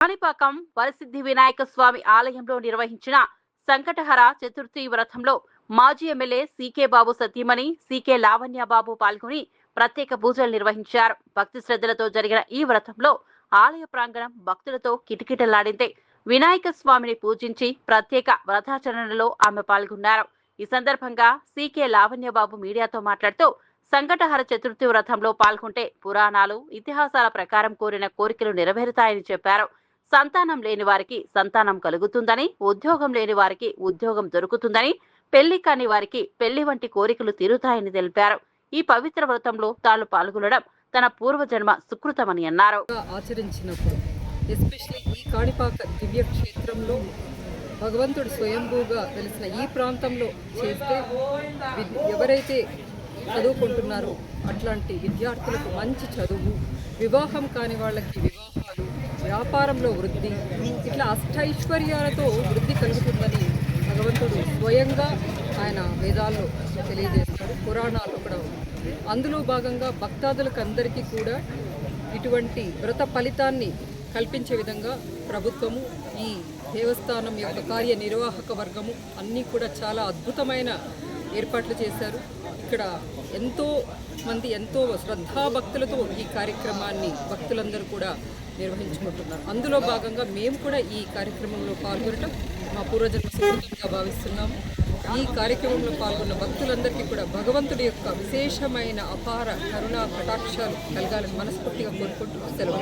కాణిపాకం వరసిద్ధి వినాయక స్వామి ఆలయంలో నిర్వహించిన సంకటహర చతుర్థి వ్రతంలో మాజీ ఎమ్మెల్యే సీకే బాబు సతీమణి సీకే లావణ్య బాబు పాల్గొని ప్రత్యేక పూజలు నిర్వహించారు. భక్తి శ్రద్ధలతో జరిగిన ఈ వ్రతంలో ఆలయ ప్రాంగణం భక్తులతో కిటకిటలాడింది. వినాయక స్వామిని పూజించి ప్రత్యేక వ్రతాచరణలో ఆమె పాల్గొన్నారు. ఈ సందర్భంగా సీకే లావణ్య బాబు మీడియాతో మాట్లాడుతూ సంకటహర చతుర్థి వ్రతంలో పాల్గొంటే పురాణాలు ఇతిహాసాల ప్రకారం కోరిన కోరికలు నెరవేరుతాయని చెప్పారు. సంతానం లేని వారికి సంతానం కలుగుతుందని ఉద్యోగం లేని వారికి ఉద్యోగం దొరుకుతుందని పెళ్ళి కాని వారికి పెళ్ళి వంటి కోరికలు తీరుతాయని తెలిపారు. ఈ పవిత్ర వ్రతంలో తాను పాల్గొనడం తన పూర్వజన్మ సుకృతమని అన్నారు. ఆచరించినప్పుడు ఎస్పెషల్లీ ఈ కాణిపాక దివ్య క్షేత్రంలో భగవంతుడు స్వయంభూగా తెలిసిన ఈ ప్రాంతంలో చేస్తే ఎవరైతే చదువుకుంటున్నారో అట్లాంటి విద్యార్థులకు మంచి చదువు వివాహం కాని వాళ్ళకి వివాహాలు వ్యాపారంలో వృద్ధి ఇట్లా అష్టైశ్వర్యాలతో వృద్ధి కలుగుతుందని భగవంతుడు స్వయంగా ఆయన వేదాల్లో తెలియజేస్తాడు పురాణాల్లో కూడా అందులో భాగంగా భక్తాదులకు అందరికీ కూడా ఇటువంటి వ్రత ఫలితాన్ని కల్పించే విధంగా ప్రభుత్వము ఈ దేవస్థానం యొక్క కార్యనిర్వాహక వర్గము అన్నీ కూడా చాలా అద్భుతమైన ఏర్పాట్లు చేశారు. ఇక్కడ ఎంతో మంది ఎంతో శ్రద్ధాభక్తులతో ఈ కార్యక్రమాన్ని భక్తులందరూ కూడా నిర్వహించుకుంటున్నారు. అందులో భాగంగా మేము కూడా ఈ కార్యక్రమంలో పాల్గొనడం మా పూర్వజన్మ సుకృతంగా భావిస్తున్నాము. ఈ కార్యక్రమంలో పాల్గొన్న భక్తులందరికీ కూడా భగవంతుడి యొక్క విశేషమైన అపార కరుణ కటాక్షాలు కలగాలని మనస్ఫూర్తిగా కోరుకుంటూ సెలవు